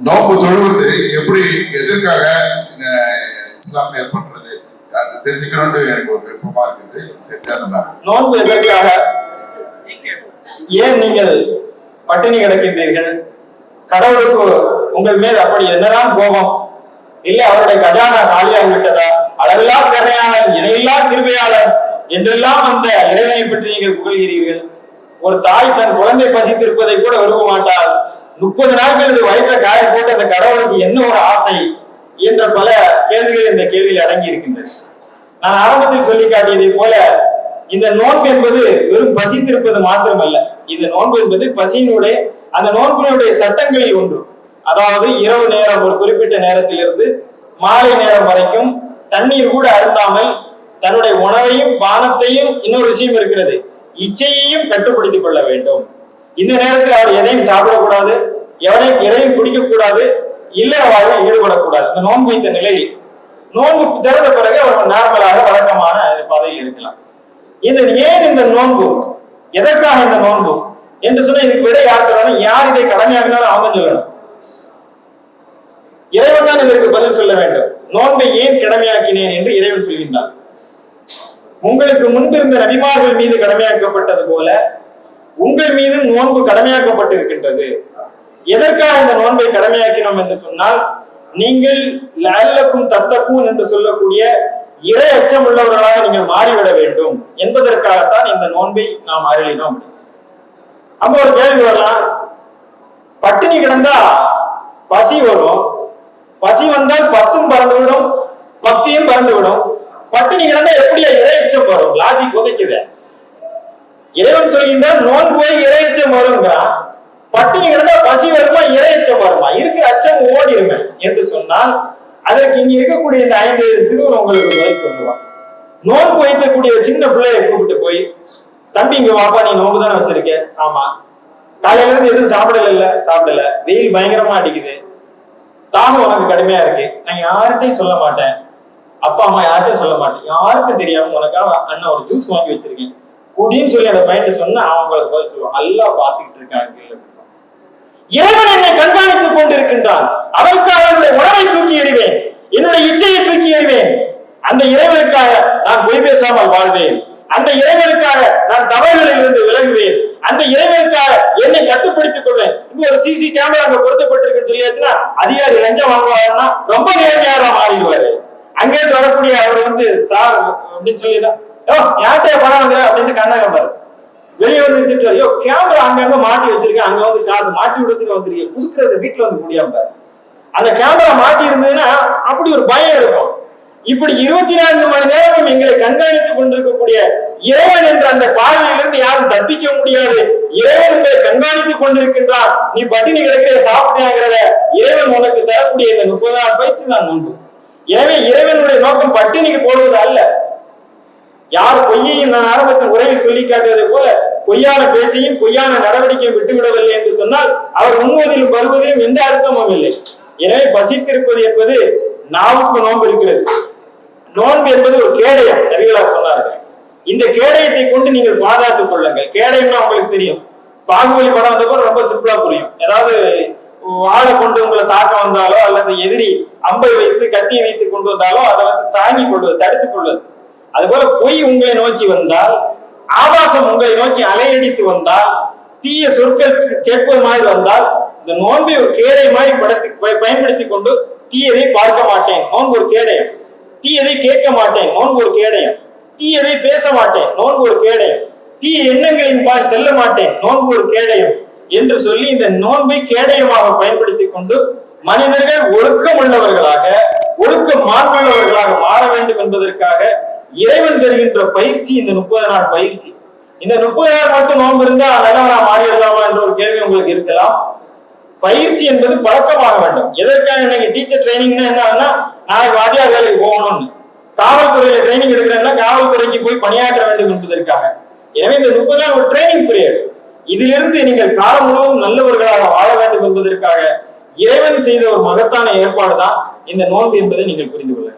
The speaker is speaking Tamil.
நோம்பு தொழுவது எப்படி எதற்காக அஹ், இஸ்லாம் ஏற்படுறது? அது தெரிஞ்சுக்கணும்னு எனக்கு ஒரு விருப்பமா இருக்குது. நோன்பு எதற்காக? ஏன் நீங்கள் பட்டினி கிடக்கின்றீர்கள்? கடவுளுக்கு உங்கள் மேல் அப்படி என்னதான் கோபம்? இல்ல அவருடைய கஜானா காலியாகி விட்டதா அளவில்லா கதையாளர் இணையில்லா கிருபையாளர் என்றெல்லாம் அந்த இறைவனை பற்றி நீங்கள் புகழ்கிறீர்கள். ஒரு தாய் தன் குழந்தை பசித்திருப்பதை கூட விரும்ப மாட்டாள் முப்பது நாட்களுடைய வயிற்ற காய போட்டு அந்த கடவுளுக்கு என்ன ஒரு ஆசை என்ற பல கேள்விகள் இந்த கேள்வியில் அடங்கி இருக்கின்றது நான் ஆரம்பத்தில் சொல்லி காட்டியதை போல இந்த நோன்பு என்பது வெறும் பசித்திருப்பது மாத்திரமல்ல. இந்த நோன்பு என்பது பசியினுடைய அந்த நோன்பினுடைய சட்டங்களில் ஒன்று. அதாவது இரவு நேரம் ஒரு குறிப்பிட்ட நேரத்திலிருந்து மாலை நேரம் வரைக்கும் தண்ணீர் கூட அருந்தாமல் தன்னுடைய உணவையும் பானத்தையும் இன்னொரு விஷயம் இருக்கிறது. இச்சையையும் கட்டுப்படுத்திக் கொள்ள வேண்டும். இந்த நேரத்தில் அவர் எதையும் சாப்பிடக்கூடாது எவரையும் எதையும் குடிக்கக்கூடாது இல்லற வாழ்வில் ஈடுபடக்கூடாது. இந்த நோன்பு வைத்த நிலையில் நோன்பு திறந்த பிறகு அவர் நார்மலாக வழக்கமான பாதையில் இருக்கலாம். இது ஏன் இந்த நோன்பு? எதற்காக இந்த நோன்பு? என்று சொன்ன இதுக்கு விட யார் சொல்லணும்? யார் இதை கடமையாகினாலும் அவங்க சொல்லணும். இறைவன் தான் இதற்கு பதில் சொல்ல வேண்டும். நோன்பை ஏன் கடமையாக்கினேன் என்று இறைவன் சொல்கின்றான். உங்களுக்கு முன்பிருந்த நபிமார்கள் மீது கடமையாக்கப்பட்டது போல உங்கள் மீதும் நோன்பு கடமையாக்கப்பட்டிருக்கின்றது. எதற்காக இந்த நோன்பை கடமையாக்கினோம் என்று சொன்னால் நீங்கள் லல்லக்கும் தத்தக்கும் என்று சொல்லக்கூடிய இறை அச்சம் உள்ளவர்களாக நீங்கள் மாறிவிட வேண்டும். என்பதற்காகத்தான் இந்த நோன்பை நாம் அருளினோம். அப்போ ஒரு கேள்வி வரலாம். பட்டினி கிடந்தா பசி வரும். பசி வந்தால் பத்தும் பறந்துவிடும் பக்தியும் பறந்துவிடும். பட்டினி கிடந்தா எப்படியா இறையச்சம் வரும்? லாஜிக் உதைக்குது. இறைவன் சொல்கின்றான் நோன்பு போய் இறையச்சம் வருங்கிறான் பட்டினி கிடந்தா பசி வருமா இறையச்சம் வருமா? இருக்கிற அச்சம் ஓடிருமே என்று சொன்னால் அதற்கு இங்க இருக்கக்கூடிய இந்த ஐந்து சிறுவன் உங்களுக்கு பதில் சொல்லுவான். நோன்பு வைக்கக்கூடிய சின்ன பிள்ளையை கூப்பிட்டு போய் தம்பி இங்க வாப்பா நீ நோன்பு தானே வச்சிருக்க? ஆமா. காலையில இருந்து எதுவும் சாப்பிடல இல்ல? சாப்பிடல. வெயில் பயங்கரமா அடிக்குது. தாகம் உனக்கு கடுமையா இருக்கு. நான் யார்கிட்டையும் சொல்ல மாட்டேன். அப்பா அம்மா யார்கிட்டயும் சொல்ல மாட்டேன். யாருக்கும் தெரியாம உனக்காக அண்ணன் ஒரு ஜூஸ் வாங்கி வச்சிருக்கேன். குடின்னு சொல்லி அந்த பையன் சொன்னா அவன் பதில் சொல்லுவான் நல்லா பாத்துக்கிட்டு இருக்காங்க இறைவன் என்னை கண்காணித்துக் கொண்டிருக்கின்றான். அவருக்காக என்னுடைய உணவை தூக்கி எறிவேன். என்னுடைய இச்சையை தூக்கி எறிவேன். அந்த இறைவனுக்காக நான் பொய் பேசாமல் வாழ்வேன். அந்த இறைவனுக்காக நான் தவறுகளில் இருந்து விலகுவேன். அந்த இறைவனுக்காக என்னை கட்டுப்படுத்திக் கொள்வேன். இங்க ஒரு சிசி கேமரா அங்க பொருத்தப்பட்டிருக்குன்னு சொல்லியாச்சுன்னா அதிகாரி லஞ்சம் வாங்குவாருன்னா ரொம்ப நேர்மையாரா மாறிடுவாரு. அங்கேருந்து வரக்கூடிய அவர் வந்து சார் அப்படின்னு சொல்லிதான் யார்கிட்டயே யார்கிட்ட பணம் வாங்குற அப்படின்னு கண்ணாங்க பாரு. வெளியே வந்து திட்டு ஐயோ கேமரா அங்கங்க மாட்டி வச்சிருக்கேன் அங்க வந்து காசு மாட்டி விடுறதுக்கு வந்திருக்கேன் கொடுக்கறது வீட்டுல வந்து முடியாம பாரு. அந்த கேமரா மாட்டி இருந்ததுன்னா அப்படி ஒரு பயம் இருக்கும். இப்படி இருபத்தி நான்கு மணி நேரமும் எங்களை கண்காணித்துக் கொண்டிருக்கக்கூடிய இறைவன் என்ற அந்த பார்வையிலிருந்து யாரும் தப்பிக்க முடியாது. இறைவன் உங்களை கண்காணித்துக் கொண்டிருக்கின்றான் நீ பட்டினி கிடக்கிற சாப்பிட்டாங்கிறத இறைவன் உனக்கு தரக்கூடிய இந்த முப்பதாயிரம் பயிற்சி நான் நம்பு எனவே இறைவனுடைய நோக்கம் பட்டினிக்கு போடுவது அல்ல. யார் பொய்யையும் நான் ஆரம்பத்தில் உரையில் சொல்லி காட்டுவது போல பொய்யான பேச்சையும் பொய்யான நடவடிக்கையும் விட்டுவிடவில்லை என்று சொன்னால் அவர் உண்வதிலும் வருவதிலும் எந்த அர்த்தமும் இல்லை. எனவே பசித்திருப்பது என்பது நாவுக்கு நோன்பு இருக்கிறது. நோன்பு என்பது ஒரு கேடயம் நபிகளார் சொன்னார்கள். இந்த கேடயத்தை கொண்டு நீங்கள் பாதுகாத்துக் கொள்ளுங்கள். கேடயம்னா உங்களுக்கு தெரியும். பாகுபலி படம் வந்தப்போ ரொம்ப சிம்பிளா புரியும். ஏதாவது வாழை கொண்டு உங்களை தாக்க வந்தாலோ அல்லது எதிரி அம்பை வைத்து கத்தியை வைத்து கொண்டு வந்தாலோ அதை வந்து தாங்கி கொள்வது தடுத்துக் கொள்வது. அதுபோல பொய் உங்களை நோக்கி வந்தால் ஆபாசம் உங்களை நோக்கி அலையடித்து வந்தால் தீய சொற்கள் கேட்பது மாதிரி வந்தால் இந்த நோன்பை ஒரு கேடை மாதிரி படத்து பயன்படுத்தி கொண்டு தீயதை பார்க்க மாட்டேன். நோன்பு ஒரு கேடயம் தீயதை கேட்க மாட்டேன். நோன்பு ஒரு கேடயம் தீயதை பேச மாட்டேன். நோன்பு ஒரு கேடயம் தீய எண்ணங்களின் பால் செல்ல மாட்டேன். நோன்பு ஒரு கேடயம் என்று சொல்லி இந்த நோன்பை கேடயமாக பயன்படுத்தி கொண்டு மனிதர்கள் ஒழுக்கம் உள்ளவர்களாக ஒழுக்க மாண்புள்ளவர்களாக மாற வேண்டும் என்பதற்காக இறைவன் தருகின்ற பயிற்சி இந்த முப்பது நாள் பயிற்சி. இந்த முப்பது நாள் மட்டும் நோன்பு இருந்தா நல்லவனா மாறிடலாமா என்ற ஒரு கேள்வி உங்களுக்கு இருக்கலாம். பயிற்சி என்பது பழக்கமாக வேண்டும். எதற்காக எனக்கு டீச்சர் ட்ரைனிங்னா என்னன்னா நாளைக்கு வாத்தியார் வேலைக்கு போகணும்னு. காவல்துறையில ட்ரைனிங் எடுக்கிறேன்னா காவல்துறைக்கு போய் பணியாற்ற வேண்டும் என்பதற்காக. எனவே இந்த முப்பது நாள் ஒரு ட்ரைனிங் பீரியட் இதிலிருந்து நீங்கள் காலம் முழுவதும் நல்லவர்களாக வாழ வேண்டும் என்பதற்காக இறைவன் செய்த ஒரு மகத்தான ஏற்பாடு தான் இந்த நோன்பு என்பதை நீங்கள் புரிந்து கொள்ள